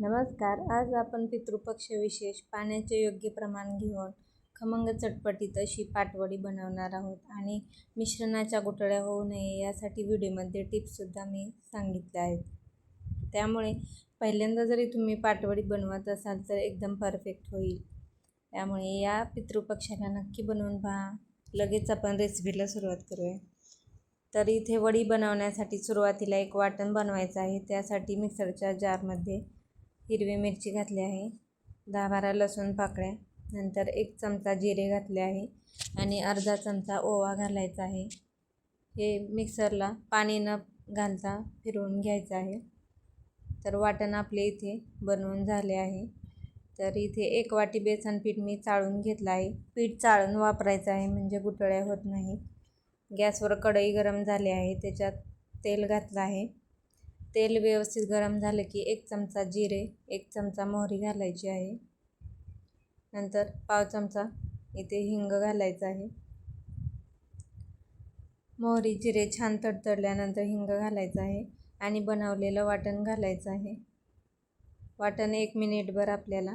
नमस्कार. आज आपण पितृपक्ष विशेष पाण्याचे योग्य प्रमाण घेऊन खमंग चटपटीत अशी पाटवडी बनवणार आहोत आणि मिश्रणाच्या गुठळ्या होऊ नये यासाठी व्हिडिओमध्ये टिप्ससुद्धा मी सांगितल्या आहेत. त्यामुळे पहिल्यांदा जरी तुम्ही पाटवडी बनवत असाल तर एकदम परफेक्ट होईल. त्यामुळे या पितृपक्षाला नक्की बनवून पहा. लगेच आपण रेसिपीला सुरुवात करूया. तर इथे वडी बनवण्यासाठी सुरुवातीला एक वाटण बनवायचं आहे. त्यासाठी मिक्सरच्या जारमध्ये हिरवी मिरची घातली आहे दहा बारा लसूण पाकळ्या नंतर एक चमचा जिरे घातले आहे आणि अर्धा चमचा ओवा घालायचा आहे. हे मिक्सरला पाणी न घालता फिरवून घ्यायचं आहे. तर वाटण आपले इथे बनवून झाले आहे. तर इथे एक वाटी बेसन पीठ मी चाळून घेतलं आहे. पीठ चाळून वापरायचं आहे म्हणजे गुटळ्या होत नाही. गॅसवर कढई गरम झाली आहे त्याच्यात तेल घातलं आहे. तेल व्यवस्थित गरम झालं की एक चमचा जिरे एक चमचा मोहरी घालायची आहे. नंतर पाव चमचा इथे हिंग घालायचं आहे. मोहरी जिरे छान तडतडल्यानंतर हिंग घालायचं आहे आणि बनवलेलं वाटण घालायचं आहे. वाटण एक मिनिटभर आपल्याला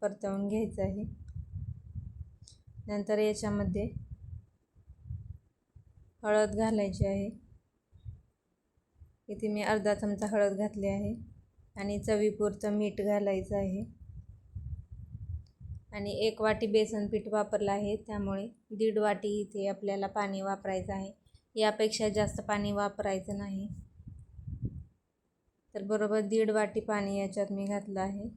परतवून घ्यायचं आहे. नंतर याच्यामध्ये हळद घालायची आहे. इथे मी अर्धा चमचा हळद घातली आहे आणि चवीपुरचं मीठ घालायचं आहे. आणि एक वाटी बेसन पीठ वापरलं आहे त्यामुळे दीड वाटी इथे आपल्याला पाणी वापरायचं आहे. यापेक्षा जास्त पाणी वापरायचं नाही. तर बरोबर दीड वाटी पाणी याच्यात मी घातलं आहे.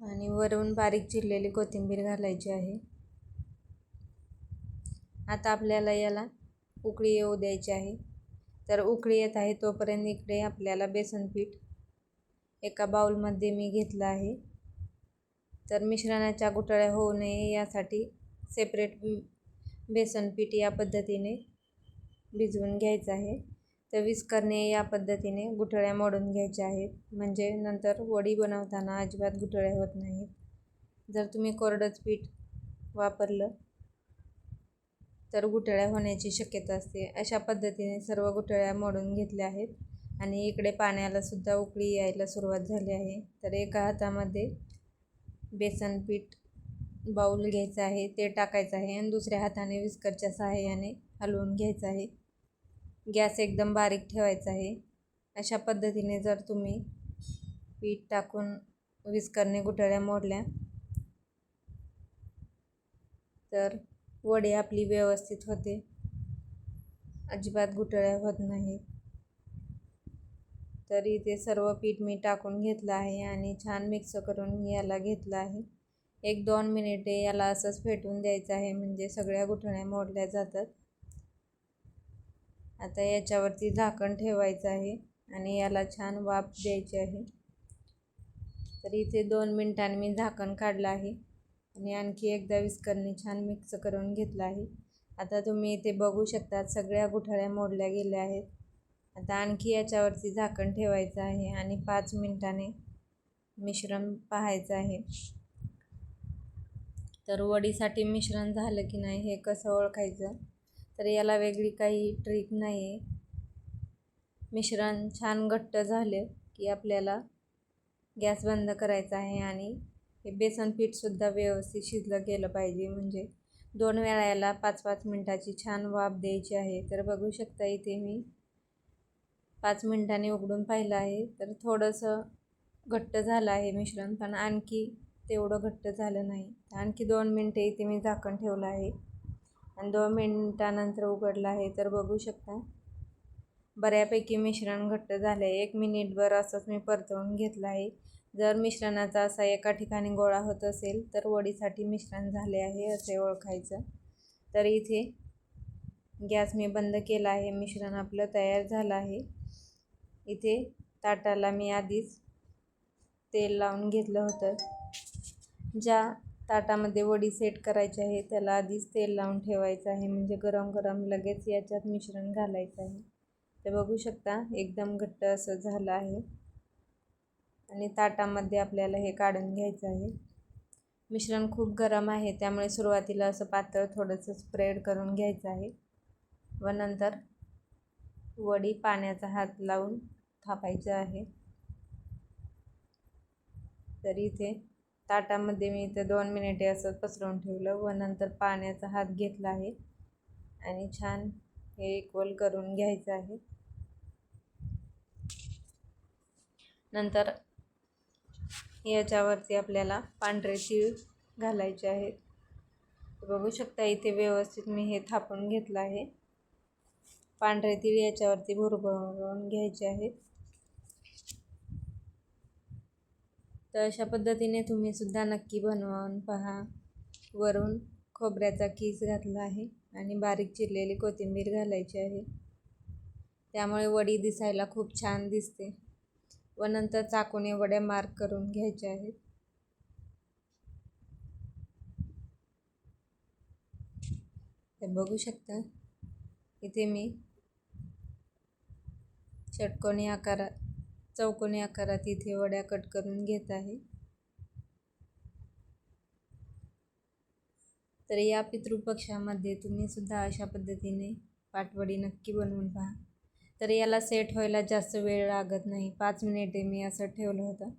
आणि वरून बारीक चिरलेली कोथिंबीर घालायची आहे. आता आपल्याला याला उकळी येऊ द्यायची आहे. तर उकळी येत आहे तोपर्यंत इकडे आपल्याला बेसन पीठ एका बाऊलमध्ये मी घेतलं आहे. तर मिश्रणाच्या गुठळ्या होऊ नये यासाठी सेपरेट बेसन पीठ या पद्धतीने भिजवून घ्यायचं आहे. तर विस्करणे या पद्धतीने गुठळ्या मोडून घ्यायच्या आहेत. म्हणजे नंतर वडी बनवताना अजिबात गुठळ्या होत नाहीत. जर तुम्ही कोरडंच पीठ वापरलं तर गुठळ्या होण्याची शक्यता असते. अशा पद्धतीने सर्व गुठळ्या मोडून घेतल्या आहेत आणि इकडे पाण्याला सुद्धा उकळी यायला सुरुवात झाली आहे. तर एका हातामध्ये बेसन पीठ बाऊल घ्यायचं आहे ते टाकायचं आहे आणि दुसऱ्या हाताने विस्करच्या सहाय्याने हलवून घ्यायचं आहे. गॅस एकदम बारीक ठेवायचा आहे. अशा पद्धतीने जर तुम्ही पीठ टाकून विस्करने गुठळ्या मोडल्या तर वडे आपली व्यवस्थित होते. अजिबात गुटळ्या होत नाही तर इथे सर्व पीठ मी टाकून घेतलं आहे आणि छान मिक्स करून याला घेतलं आहे. एक दोन मिनिटे याला असंच फेटून द्यायचं आहे म्हणजे सगळ्या गुठण्या मोडल्या जातात. आता याच्यावरती झाकण ठेवायचं आहे आणि याला छान वाफ द्यायची आहे. तर इथे दोन मिनटांनी मी झाकण काढलं आहे. आणि आणखी एकदा विस्करने छान मिक्स करून घेतलं आहे. आता तुम्ही इथे बघू शकता सगळ्या गुठळ्या मोडल्या गेल्या आहेत. आता आणखी याच्यावरती झाकण ठेवायचं आहे आणि पाच मिनटाने मिश्रण पाहायचं आहे. तर वडीसाठी मिश्रण झालं की नाही हे कसं ओळखायचं? तर याला वेगळी काही ट्रिक नाही आहे मिश्रण छान घट्ट झालं की आपल्याला गॅस बंद करायचा आहे आणि हे बेसन पीठसुद्धा व्यवस्थित शिजलं गेलं पाहिजे. म्हणजे दोन वेळा याला पाच पाच मिनटाची छान वाफ द्यायची आहे. तर बघू शकता इथे मी पाच मिनटांनी उघडून पाहिलं आहे. तर थोडंसं घट्ट झालं आहे मिश्रण पण आणखी तेवढं घट्ट झालं नाही. आणखी दोन मिनटे इथे मी झाकण ठेवलं आहे. आणि दोन मिनटानंतर उघडलं आहे. तर बघू शकता बऱ्यापैकी मिश्रण घट्ट झालं आहे एक मिनिटभर असंच मी परतवून घेतलं आहे. जर मिश्रणाचा असा एका ठिकाणी गोळा होत असेल तर वडीसाठी मिश्रण झाले आहे असे ओळखायचं. तर इथे गॅस मी बंद केला आहे मिश्रण आपलं तयार झालं आहे. इथे ताटाला मी आधीच तेल लावून घेतलं होतं. ज्या ताटामध्ये वडी सेट करायची आहे त्याला आधीच तेल लावून ठेवायचं आहे म्हणजे गरम गरम लगेच याच्यात मिश्रण घालायचं आहे. तर बघू शकता एकदम घट्ट असं झालं आहे. आणि ताटामध्ये आपल्याला हे काढून घ्यायचं आहे. मिश्रण खूप गरम आहे त्यामुळे सुरुवातीला असं पातळ थोडंसं स्प्रेड करून घ्यायचं आहे. व नंतर वडी पाण्याचा हात लावून थापायचं आहे. तर इथे ताटामध्ये मी इथं दोन मिनिटे असं पसरवून ठेवलं व नंतर पाण्याचा हात घेतला आहे. आणि छान हे इक्वल करून घ्यायचं आहे. नंतर याच्यावरती आपल्याला पांढरे तीळ घालायचे आहेत. बघू शकता इथे व्यवस्थित मी हे थापून घेतलं आहे. पांढरे तीळ याच्यावरती भुरभरून घ्यायचे आहेत. तर अशा पद्धतीने तुम्ही सुद्धा नक्की बनवून पहा. वरून खोबऱ्याचा कीस घातला आहे आणि बारीक चिरलेली कोथिंबीर घालायची आहे. त्यामुळे वडी दिसायला खूप छान दिसते. व नंतर चाकूने वड्या मार्क करून घ्यायच्या आहेत. ते बघू शकता. इथे मी षटकोनी आकारात चौकोनी आकारात इथे वड्या कट करून घेत आहे. तर या पितृपक्षामध्ये तुम्ही सुद्धा अशा पद्धतीने पाटवडी नक्की बनवून पहा. तर याला सेट व्हायला जास्त वेळ लागत नाही. पाच मिनिटे मी असं ठेवलं होतं.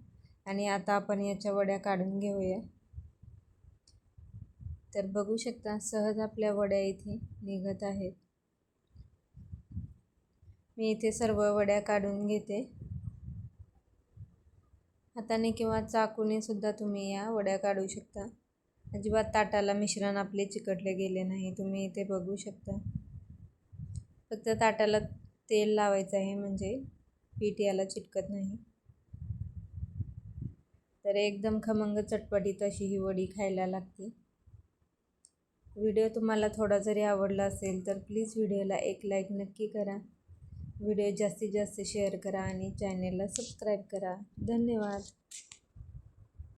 आणि आता आपण याच्या वड्या काढून घेऊया. तर बघू शकता सहज आपल्या वड्या इथे निघत आहेत. मी इथे सर्व वड्या काढून घेते. हाताने किंवा चाकूने सुद्धा तुम्ही या वड्या काढू शकता. अजिबात ताटाला मिश्रण आपले चिकटले गेले नाही. तुम्ही इथे बघू शकता. फक्त ताटाला तेल लावायचं आहे म्हणजे. पीठ याला चिटकत नाही. तर एकदम खमंग चटपटीत अशी ही वडी खायला लागते. व्हिडिओ तुम्हाला थोडा जरी आवडला असेल तर प्लीज व्हिडिओला एक लाईक नक्की करा. व्हिडिओ जास्तीत जास्त शेअर करा आणि चॅनेलला सबस्क्राईब करा. धन्यवाद.